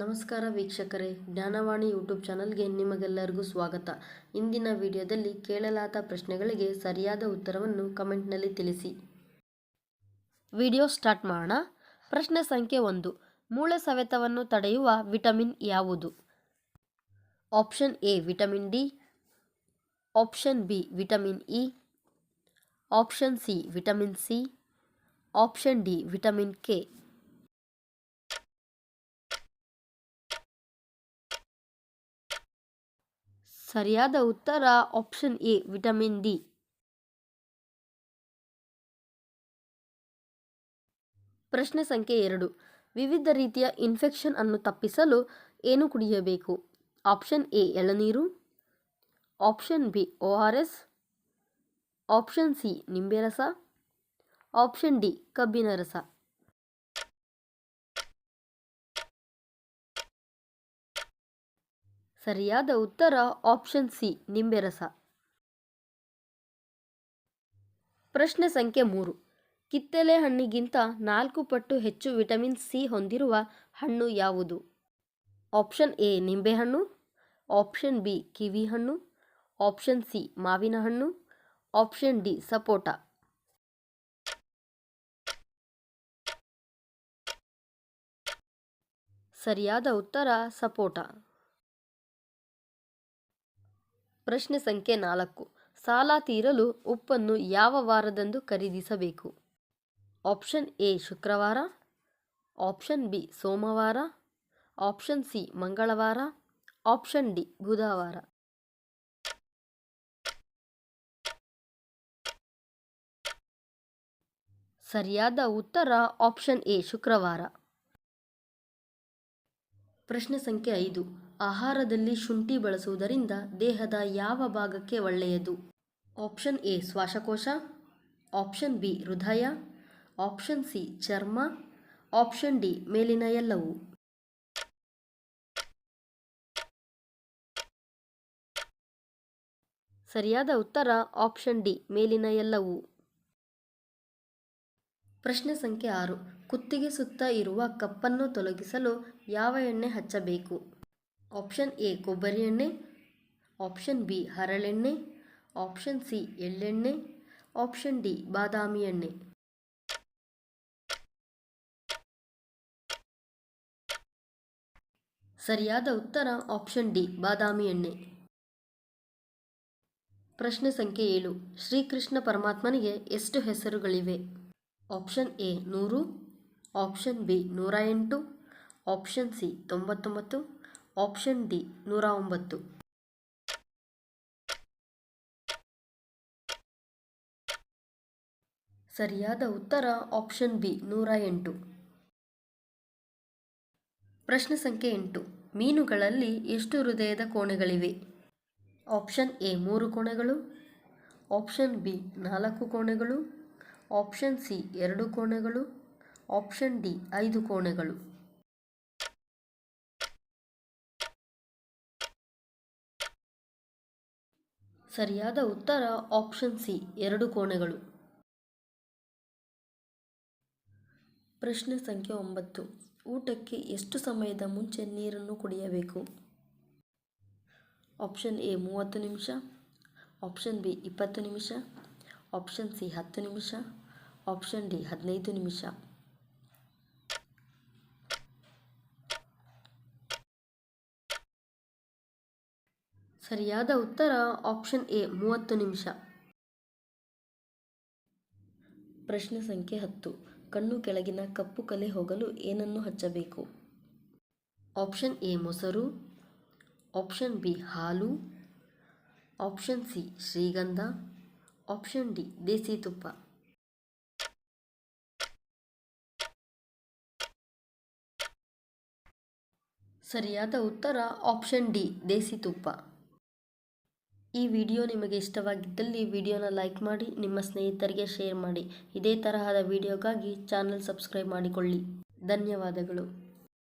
ನಮಸ್ಕಾರ ವೀಕ್ಷಕರೇ, ಜ್ಞಾನವಾಣಿ ಯೂಟ್ಯೂಬ್ ಚಾನಲ್ಗೆ ನಿಮಗೆಲ್ಲರಿಗೂ ಸ್ವಾಗತ. ಇಂದಿನ ವಿಡಿಯೋದಲ್ಲಿ ಕೇಳಲಾದ ಪ್ರಶ್ನೆಗಳಿಗೆ ಸರಿಯಾದ ಉತ್ತರವನ್ನು ಕಮೆಂಟ್ನಲ್ಲಿ ತಿಳಿಸಿ. ವಿಡಿಯೋ ಸ್ಟಾರ್ಟ್ ಮಾಡೋಣ. ಪ್ರಶ್ನೆ ಸಂಖ್ಯೆ ಒಂದು. ಮೂಳೆ ಸವೆತವನ್ನು ತಡೆಯುವ ವಿಟಮಿನ್ ಯಾವುದು? Option A, vitamin D. Option B, vitamin E. Option C, vitamin C. Option D, vitamin K. ಸರಿಯಾದ ಉತ್ತರ ಆಪ್ಷನ್ ಎ, ವಿಟಮಿನ್ ಡಿ. ಪ್ರಶ್ನೆ ಸಂಖ್ಯೆ ಎರಡು. ವಿವಿಧ ರೀತಿಯ ಇನ್ಫೆಕ್ಷನ್ ಅನ್ನು ತಪ್ಪಿಸಲು ಏನು ಕುಡಿಯಬೇಕು? ಆಪ್ಷನ್ ಎ, ಎಳನೀರು. Option B O R S. Option C, ನಿಂಬೆ ರಸ. ಆಪ್ಷನ್ ಡಿ, ಕಬ್ಬಿನ ರಸ. ಸರಿಯಾದ ಉತ್ತರ ಆಪ್ಷನ್ ಸಿ ನಿಂಬೆ ರಸ ಪ್ರಶ್ನೆ ಸಂಖ್ಯೆ ಮೂರು. ಕಿತ್ತಲೆ ಹಣ್ಣಿಗಿಂತ ನಾಲ್ಕು ಪಟ್ಟು ಹೆಚ್ಚು ವಿಟಮಿನ್ ಸಿ ಹೊಂದಿರುವ ಹಣ್ಣು ಯಾವುದು? ಆಪ್ಷನ್ ಎ, ನಿಂಬೆಹಣ್ಣು. ಆಪ್ಷನ್ ಬಿ ಕಿವಿ ಹಣ್ಣು ಆಪ್ಷನ್ ಸಿ ಮಾವಿನ ಹಣ್ಣು ಆಪ್ಷನ್ ಡಿ, ಸಪೋಟ. ಸರಿಯಾದ ಉತ್ತರ ಸಪೋಟ. ಪ್ರಶ್ನೆ ಸಂಖ್ಯೆ ನಾಲ್ಕು. ಸಾಲ ತೀರಲು ಉಪ್ಪನ್ನು ಯಾವ ವಾರದಂದು ಖರೀದಿಸಬೇಕು? ಆಪ್ಷನ್ ಎ ಶುಕ್ರವಾರ, ಆಪ್ಷನ್ ಬಿ ಸೋಮವಾರ, ಆಪ್ಷನ್ ಸಿ ಮಂಗಳವಾರ, ಆಪ್ಷನ್ ಡಿ ಬುಧವಾರ. ಸರಿಯಾದ ಉತ್ತರ ಆಪ್ಷನ್ ಎ ಶುಕ್ರವಾರ. ಪ್ರಶ್ನೆ ಸಂಖ್ಯೆ ಐದು. ಆಹಾರದಲ್ಲಿ ಶುಂಠಿ ಬಳಸುವುದರಿಂದ ದೇಹದ ಯಾವ ಭಾಗಕ್ಕೆ ಒಳ್ಳೆಯದು? ಆಪ್ಷನ್ ಎ, ಶ್ವಾಸಕೋಶ. ಆಪ್ಷನ್ ಬಿ, ಹೃದಯ. ಆಪ್ಷನ್ ಸಿ, ಚರ್ಮ. ಆಪ್ಷನ್ ಡಿ, ಮೇಲಿನ ಎಲ್ಲವೂ. ಸರಿಯಾದ ಉತ್ತರ ಆಪ್ಷನ್ ಡಿ, ಮೇಲಿನ ಎಲ್ಲವೂ. ಪ್ರಶ್ನೆ ಸಂಖ್ಯೆ ಆರು. ಕುತ್ತಿಗೆ ಸುತ್ತ ಇರುವ ಕಪ್ಪನ್ನು ತೊಲಗಿಸಲು ಯಾವ ಎಣ್ಣೆ ಹಚ್ಚಬೇಕು? ಆಪ್ಷನ್ ಎ ಕೊಬ್ಬರಿ ಎಣ್ಣೆ. ಆಪ್ಷನ್ ಬಿ ಹರಳೆಣ್ಣೆ. ಆಪ್ಷನ್ ಸಿ ಎಳ್ಳೆಣ್ಣೆ. ಆಪ್ಷನ್ ಡಿ ಬಾದಾಮಿ ಎಣ್ಣೆ. ಸರಿಯಾದ ಉತ್ತರ ಆಪ್ಷನ್ ಡಿ ಬಾದಾಮಿ ಎಣ್ಣೆ. ಪ್ರಶ್ನೆ ಸಂಖ್ಯೆ ಏಳು. ಶ್ರೀಕೃಷ್ಣ ಪರಮಾತ್ಮನಿಗೆ ಎಷ್ಟು ಹೆಸರುಗಳಿವೆ? ಆಪ್ಷನ್ ಎ ನೂರು. ಆಪ್ಷನ್ ಬಿ ನೂರ ಎಂಟು. ಆಪ್ಷನ್ ಸಿ ತೊಂಬತ್ತೊಂಬತ್ತು. ಆಪ್ಷನ್ ಡಿ, ನೂರ ಒಂಬತ್ತು. ಸರಿಯಾದ ಉತ್ತರ ಆಪ್ಷನ್ ಬಿ, ನೂರ ಎಂಟು. ಪ್ರಶ್ನೆ ಸಂಖ್ಯೆ ಎಂಟು. ಮೀನುಗಳಲ್ಲಿ ಎಷ್ಟು ಹೃದಯದ ಕೋಣೆಗಳಿವೆ? ಆಪ್ಷನ್ ಎ, ಮೂರು ಕೋಣೆಗಳು. ಆಪ್ಷನ್ ಬಿ, ನಾಲ್ಕು ಕೋಣೆಗಳು. ಆಪ್ಷನ್ ಸಿ, ಎರಡು ಕೋಣೆಗಳು. ಆಪ್ಷನ್ ಡಿ, ಐದು ಕೋಣೆಗಳು. ಸರಿಯಾದ ಉತ್ತರ ಆಪ್ಷನ್ ಸಿ, ಎರಡು ಕೋಣೆಗಳು. ಪ್ರಶ್ನೆ ಸಂಖ್ಯೆ ಒಂಬತ್ತು. ಊಟಕ್ಕೆ ಎಷ್ಟು ಸಮಯದ ಮುಂಚೆ ನೀರನ್ನು ಕುಡಿಯಬೇಕು? ಆಪ್ಷನ್ ಎ, ಮೂವತ್ತು ನಿಮಿಷ. ಆಪ್ಷನ್ ಬಿ, ಇಪ್ಪತ್ತು ನಿಮಿಷ. ಆಪ್ಷನ್ ಸಿ, ಹತ್ತು ನಿಮಿಷ. ಆಪ್ಷನ್ ಡಿ, ಹದಿನೈದು ನಿಮಿಷ. ಸರಿಯಾದ ಉತ್ತರ ಆಪ್ಷನ್ ಎ, ಮೂವತ್ತು ನಿಮಿಷ. ಪ್ರಶ್ನೆ ಸಂಖ್ಯೆ ಹತ್ತು. ಕಣ್ಣು ಕೆಳಗಿನ ಕಪ್ಪು ಕಲೆ ಹೋಗಲು ಏನನ್ನು ಹಚ್ಚಬೇಕು? ಆಪ್ಷನ್ ಎ, ಮೊಸರು. ಆಪ್ಷನ್ ಬಿ, ಹಾಲು. ಆಪ್ಷನ್ ಸಿ, ಶ್ರೀಗಂಧ. ಆಪ್ಷನ್ ಡಿ, ದೇಸಿ ತುಪ್ಪ. ಸರಿಯಾದ ಉತ್ತರ ಆಪ್ಷನ್ ಡಿ, ದೇಸಿ ತುಪ್ಪ. ಈ ವಿಡಿಯೋ ನಿಮಗೆ ಇಷ್ಟವಾಗಿದ್ದಲ್ಲಿ ವಿಡಿಯೋನ ಲೈಕ್ ಮಾಡಿ, ನಿಮ್ಮ ಸ್ನೇಹಿತರಿಗೆ ಶೇರ್ ಮಾಡಿ. ಇದೇ ತರಹದ ವಿಡಿಯೋಗಾಗಿ ಚಾನಲ್ ಸಬ್ಸ್ಕ್ರೈಬ್ ಮಾಡಿಕೊಳ್ಳಿ. ಧನ್ಯವಾದಗಳು.